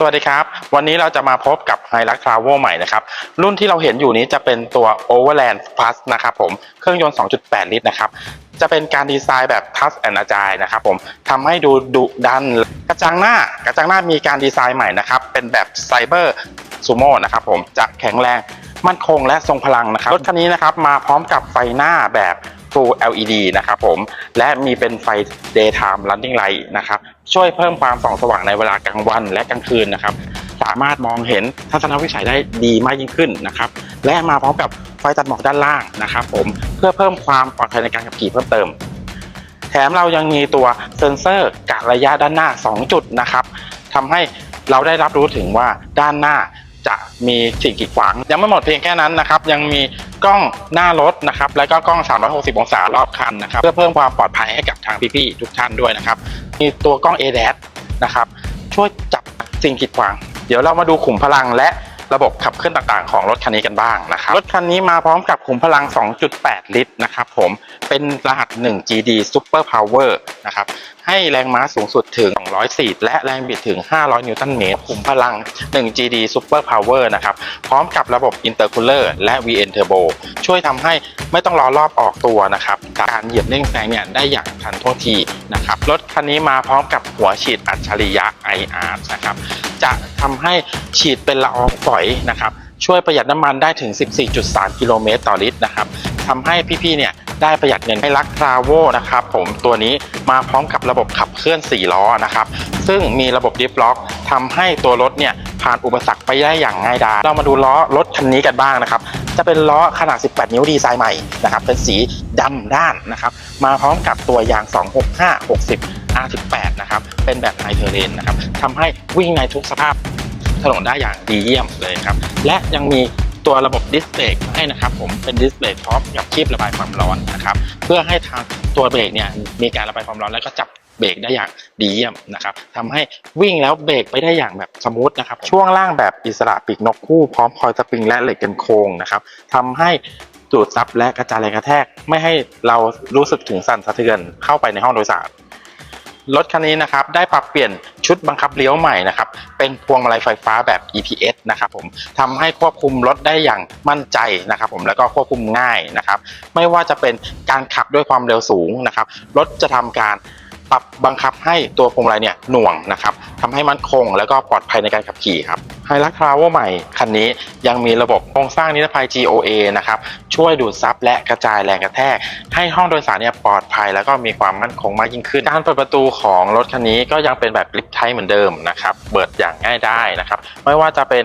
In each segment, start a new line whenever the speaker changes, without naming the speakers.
สวัสดีครับ วันนี้เราจะมาพบกับ h i l u x Travel ใหม่นะครับ รุ่นที่เราเห็นอยู่นี้จะเป็นตัว Overland Plus นะครับผม เครื่องยนต์ 2.8 ลิตรนะครับ จะเป็นการดีไซน์แบบ Touch and Agile นะครับผมทำให้ดูดุดัน กระจังหน้ากระจังหน้ามีการดีไซน์ใหม่นะครับ เป็นแบบ Cyber Sumo นะครับผมจะแข็งแรงมั่นคงและทรงพลังนะครับ รถคันนี้นะครับมาพร้อมกับไฟหน้าแบบ Full LED นะครับผม และมีเป็นไฟ Daytime Running Light นะครับ ช่วยเพิ่มความส่องสว่างในเวลากลางวันและกลางคืนนะครับ สามารถมองเห็นทัศนวิสัยได้ดีมากยิ่งขึ้นนะครับ และมาพร้อมกับไฟตัดหมอกด้านล่างนะครับผม เพื่อเพิ่มความปลอดภัยในการขับขี่เพิ่มเติม แถมเรายังมีตัวเซ็นเซอร์กะระยะด้านหน้า 2 จุดนะครับทำให้เราได้รับรู้ถึงว่าด้านหน้า จะมีสิ่งกีดขวาง ยังไม่หมดเพียงแค่นั้นนะครับ ยังมีกล้องหน้ารถนะครับ และก็กล้อง 360 องศารอบคันนะครับ เพื่อเพิ่มความปลอดภัยให้กับทางพี่ๆทุกท่านด้วยนะครับ มีตัวกล้อง ADAS นะครับ ช่วยจับสิ่งกีดขวาง เดี๋ยวเรามาดูขุมพลังและ ระบบขับเคลื่อนต่างๆ ของรถคันนี้กันบ้างนะครับรถคันนี้มาพร้อมกับขุมพลัง 2.8 ลิตรนะครับผมเป็นรหัส 1 GD Super Power นะครับให้แรงม้าสูงสุดถึง 204 และแรงบิดถึง 500 นิวตันเมตรขุมพลัง 1 GD Super Power นะครับพร้อมกับระบบ Intercooler และ VN Turbo ช่วยทำให้ไม่ต้องรอรอบออกตัวนะครับการเหยียบเร่งแซงเนี่ยได้อย่างทันท่วงทีนะครับรถคันนี้มาพร้อมกับหัวฉีดอัจฉริยะ IR นะครับ จะทำให้ฉีดเป็นละอองฝอยนะครับ ช่วยประหยัดน้ำมันได้ถึง 14.3 กิโลเมตรต่อลิตรนะครับทำให้พี่ๆเนี่ยได้ประหยัดเงินให้รักทราโวนะครับผมตัวนี้มาพร้อมกับระบบขับเคลื่อน 4 ล้อนะครับ ซึ่งมีระบบดิฟล็อกทำให้ตัวรถเนี่ยผ่านอุปสรรคไปได้อย่างง่ายดายเรามาดูล้อรถคันนี้กันบ้างนะครับ จะเป็นล้อขนาด 18 นิ้วดีไซน์ใหม่นะครับ เป็นสีดำด้านนะครับ มาพร้อมกับตัวยาง 265 60 R18 นะครับ เป็นแบบไฮเทอร์เรนนะครับทำให้วิ่งในทุกสภาพถนนได้อย่างดีเยี่ยมเลยครับ และยังมีตัวระบบดิสเบรกให้นะครับ ผมเป็นดิสเบรกพร้อมกับคีบระบายความร้อนนะครับ เพื่อให้ทางตัวเบรกเนี่ยมีการระบายความร้อนแล้วก็จับเบรกได้อย่างดีเยี่ยมนะครับทำให้วิ่งแล้วเบรกไปได้อย่างแบบสมูทนะครับ ช่วงล่างแบบอิสระปีกนกคู่พร้อมคอยสปริงและเหล็กกันโค้งนะครับทำให้ดูดซับและกระจายแรงกระแทก ไม่ให้เรารู้สึกถึงสั่นสะเทือนเข้าไปในห้องโดยสาร รถคันนี้นะครับได้ปรับเปลี่ยนชุดบังคับเลี้ยวใหม่นะครับเป็นพวงมาลัยไฟฟ้าแบบ EPS นะครับผมทำให้ควบคุมรถได้อย่างมั่นใจนะครับผมแล้วก็ควบคุมง่ายนะครับไม่ว่าจะเป็นการขับด้วยความเร็วสูงนะครับรถจะทำการ ปรับบังคับให้ตัวพวงมาลัยเนี่ยหน่วงนะครับทำให้มั่นคง แล้วก็ปลอดภัยในการขับขี่ครับไฮลักทราวใหม่คันนี้ยังมีระบบโครงสร้างนิรภัย GOA นะครับช่วยดูดซับและกระจายแรงกระแทก ให้ห้องโดยสารเนี่ยปลอดภัย แล้วก็มีความมั่นคงมากยิ่งขึ้น การเปิดประตูของรถคันนี้ก็ยังเป็นแบบลิฟท์ไทเหมือนเดิมนะครับเปิดอย่างง่ายได้นะครับไม่ว่าจะเป็น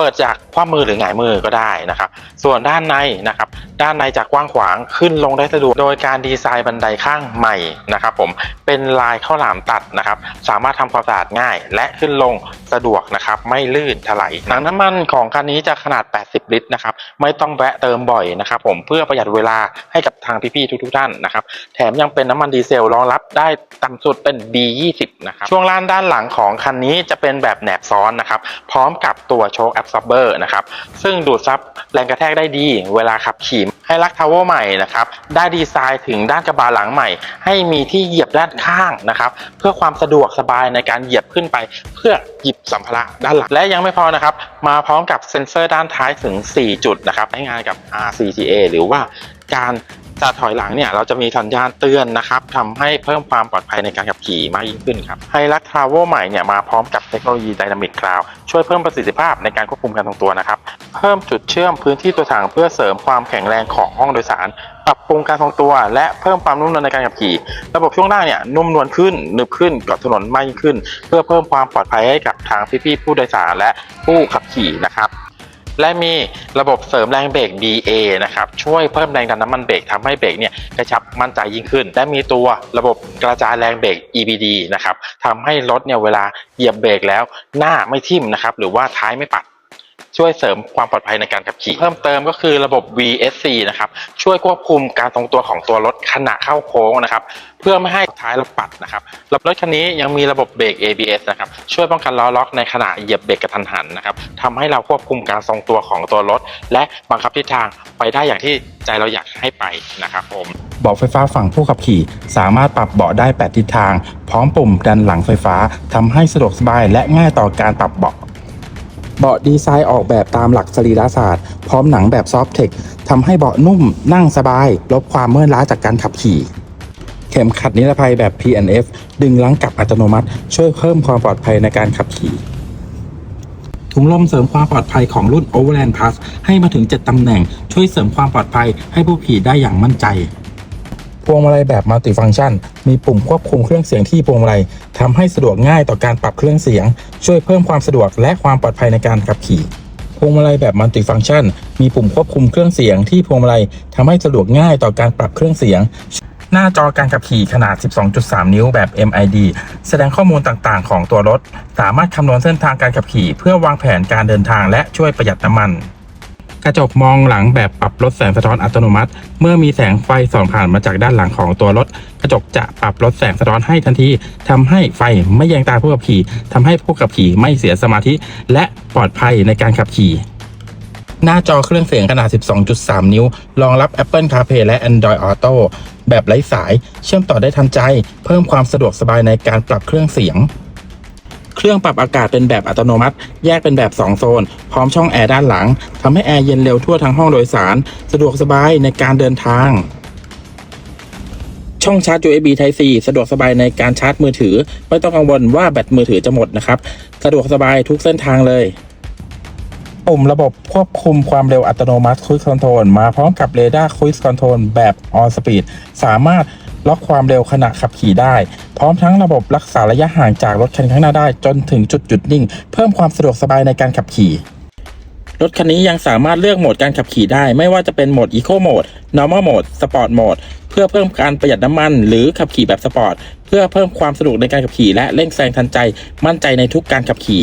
เปิดจากคว่ำมือหรือหงายมือก็ได้นะครับ ส่วนด้านในนะครับ ด้านในจะกกว้างขวางขึ้นลงได้สะดวก โดยการดีไซน์บันไดข้างใหม่นะครับ ผม เป็นลายข้าวหลามตัดนะครับ สามารถทำความสะอาดง่าย และขึ้นลงสะดวกนะครับ ไม่ลื่นถลายถังน้ำมันของคันนี้จะขนาด 80 ลิตรนะครับ ไม่ต้องแวะเติมบ่อยนะครับ ผม เพื่อประหยัดเวลาให้กับทางพี่ๆทุกๆท่านนะครับ แถมยังเป็นน้ำมันดีเซลรองรับได้ต่ำสุดเป็น B20 นะครับ ช่วงล่างด้านหลังของคันนี้จะเป็นแบบแหนบซ้อนนะครับ พร้อมกับตัวโชคแอบซอ r เบอร์นะครับซึ่งดูดซับแรงกระแทกได้ดี เวลาขับขี่ให้รักทาวเวอร์ใหม่นะครับได้ดีไซน์ถึงด้านกระบะหลังใหม่ ให้มีที่เหยียบด้านข้างนะครับเพื่อความสะดวกสบายในการเหยียบขึ้นไป เพื่อหยิบสัมภาระด้านหลังและยังไม่พอนะครับมาพร้อมกับเซ็นเซอร์ด้านท้ายถึง 4 จุดนะครับใช้งานกับ RCTA หรือว่าการ จะถอยหลังเนี่ยเราจะมีสัญญาณเตือนนะครับทำให้เพิ่มความปลอดภัยในการขับขี่มากยิ่งขึ้นครับไฮลักทราเวลใหม่เนี่ยมาพร้อมกับเทคโนโลยีไดนามิกคลาวช่วยเพิ่มประสิทธิภาพในการควบคุมการทรงตัวนะครับ เพิ่มจุดเชื่อมพื้นที่ตัวถังเพื่อเสริมความแข็งแรงของห้องโดยสาร ปรับปรุงการทรงตัว และเพิ่มความนุ่มนวลในการขับขี่ ระบบช่วงล่างเนี่ยนุ่มนวลขึ้นหนึบขึ้นกับถนนมากยิ่งขึ้น เพื่อเพิ่มความปลอดภัยให้กับทางพี่ๆผู้โดยสารและผู้ขับขี่นะครับ และมีระบบเสริมแรงเบรก BA นะครับช่วยเพิ่มแรงดันน้ำมันเบรกทำให้เบรกเนี่ยกระชับมั่นใจยิ่งขึ้น และมีตัวระบบกระจายแรงเบรก EBD นะครับทำให้รถเนี่ยเวลาเหยียบเบรกแล้วหน้าไม่ทิ่มนะครับหรือว่าท้ายไม่ปัด ช่วยเสริมความปลอดภัยในการขับขี่ เพิ่มเติมก็คือระบบ VSC นะครับช่วยควบคุมการทรงตัวของตัวรถขณะเข้าโค้งนะครับเพื่อไม่ให้ท้ายเราปัดนะครับรถคันนี้ยังมีระบบเบรก ABS นะครับช่วยป้องกันล้อล็อกในขณะเหยียบเบรกกระทันหันนะครับทำให้เราควบคุมการทรงตัวของตัวรถ และบังคับทิศทางไปได้อย่างที่ใจเราอยากให้ไปนะครับผม
เบาะไฟฟ้าฝั่งผู้ขับขี่ สามารถปรับเบาะได้ 8 ทิศทาง พร้อมปุ่มดันหลังไฟฟ้าทำให้สะดวกสบายและง่ายต่อการปรับเบาะ เบาะดีไซน์ออกแบบตามหลักสรีระศาสตร์ พร้อมหนังแบบซอฟท์เทคทำให้เบาะนุ่มนั่งสบาย ลบความเมื่อยล้าจากการขับขี่ เข็มขัดนิรภัยแบบ p n f ดึงลังกลับอัตโนมัติ ช่วยเพิ่มความปลอดภัยในการขับขี่ ถุงลมเสริมความปลอดภัยของรุ่น Overland Plus ให้มาถึง 7ตำแหน่ง ช่วยเสริมความปลอดภัยให้ผู้ขี่ได้อย่างมั่นใจ พวงมาลัยแบบมัลติฟัง c t ชัน มีปุ่มควบคุมเครื่องเสียงที่พวงมาลัยทำให้สะดวกง่ายต่อการปรับเครื่องเสียง ช่วยเพิ่มความสะดวกและความปลอดภัยในการขับขี่พวงมาลัยแบบมัลติฟัง c t ชัน มีปุ่มควบคุมเครื่องเสียงที่พวงมาลัยทำให้สะดวกง่ายต่อการปรับเครื่องเสียง หน้าจอการขับขี่ขนาด 12.3 นิ้วแบบ MID แสดงข้อมูลต่างๆ ของตัวรถ สามารถคำนวณเส้นทางการขับขี่ เพื่อวางแผนการเดินทางและช่วยประหยัดน้ำมัน กระจกมองหลังแบบปรับลดแสงสะท้อนอัตโนมัติ เมื่อมีแสงไฟส่องผ่านมาจากด้านหลังของตัวรถ กระจกจะปรับลดแสงสะท้อนให้ทันทีทำให้ไฟไม่แยงตาผู้ขับขี่ทำให้ผู้ขับขี่ไม่เสียสมาธิ และปลอดภัยในการขับขี่หน้าจอเครื่องเสียงขนาด 12.3 นิ้ว รองรับ Apple CarPlay และ Android Auto แบบไร้สาย เชื่อมต่อได้ทันใจ เพิ่มความสะดวกสบายในการปรับเครื่องเสียง เครื่องปรับอากาศเป็นแบบอัตโนมัติ แยกเป็นแบบ 2 โซน พร้อมช่องแอร์ด้านหลังทำให้แอร์เย็นเร็วทั่วทั้งห้องโดยสาร สะดวกสบายในการเดินทาง ช่องชาร์จ USB Type C สะดวกสบายในการชาร์จมือถือ ไม่ต้องกังวลว่าแบตมือถือจะหมดนะครับ สะดวกสบายทุกเส้นทางเลยปุ่มระบบควบคุมความเร็วอัตโนมัติ Cruise Control มาพร้อมกับเรดาร์ Cruise Control แบบ All Speed สามารถ ล็อกความเร็วขณะขับขี่ได้ พร้อมทั้งระบบรักษาระยะห่างจากรถคันข้างหน้าได้ จนถึงจุดหยุดนิ่ง เพิ่มความสะดวกสบายในการขับขี่ รถคันนี้ยังสามารถเลือกโหมดการขับขี่ได้ ไม่ว่าจะเป็นโหมด Eco Mode Normal Mode Sport Mode เพื่อเพิ่มการประหยัดน้ำมัน หรือขับขี่แบบสปอร์ตเพื่อเพิ่มความสะดวกในการขับขี่และเร่งแซงทันใจ มั่นใจในทุกการขับขี่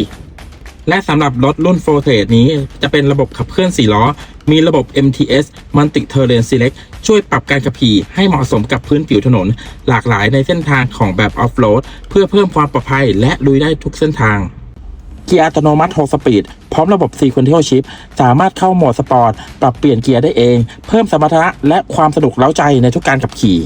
และสำหรับรถรุ่น f o r t e นี้จะเป็นระบบขับเคลื่อน 4 ล้อ มีระบบ MTS Multi Terrain Select ช่วยปรับการขับขี่ให้เหมาะสมกับพื้นผิวถนน หลากหลายในเส้นทางของแบบออฟโรดเพื่อเพิ่มความปลอดภัยและลุยได้ทุกเส้นทางเกียร์อัตโนมัติ 6 สปีด พร้อมระบบ Sequential Shift สามารถเข้าโหมดสปอร์ต ปรับเปลี่ยนเกียร์ได้เอง เพิ่มสมรรถนะและความสะดวกเล้าใจในทุกการขับขี่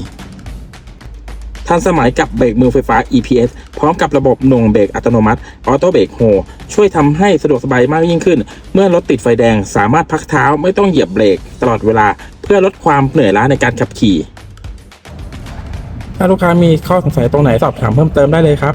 ทันสมัยกับเบรกมือไฟฟ้า EPS พร้อมกับระบบหน่วงเบรกอัตโนมัติ Auto Brake Hold ช่วยทำให้สะดวกสบายมากยิ่งขึ้น เมื่อรถติดไฟแดงสามารถพักเท้าไม่ต้องเหยียบเบรกตลอดเวลา เพื่อลดความเหนื่อยล้าในการขับขี่ ถ้าลูกค้ามีข้อสงสัยตรงไหนสอบถามเพิ่มเติมได้เลยครับ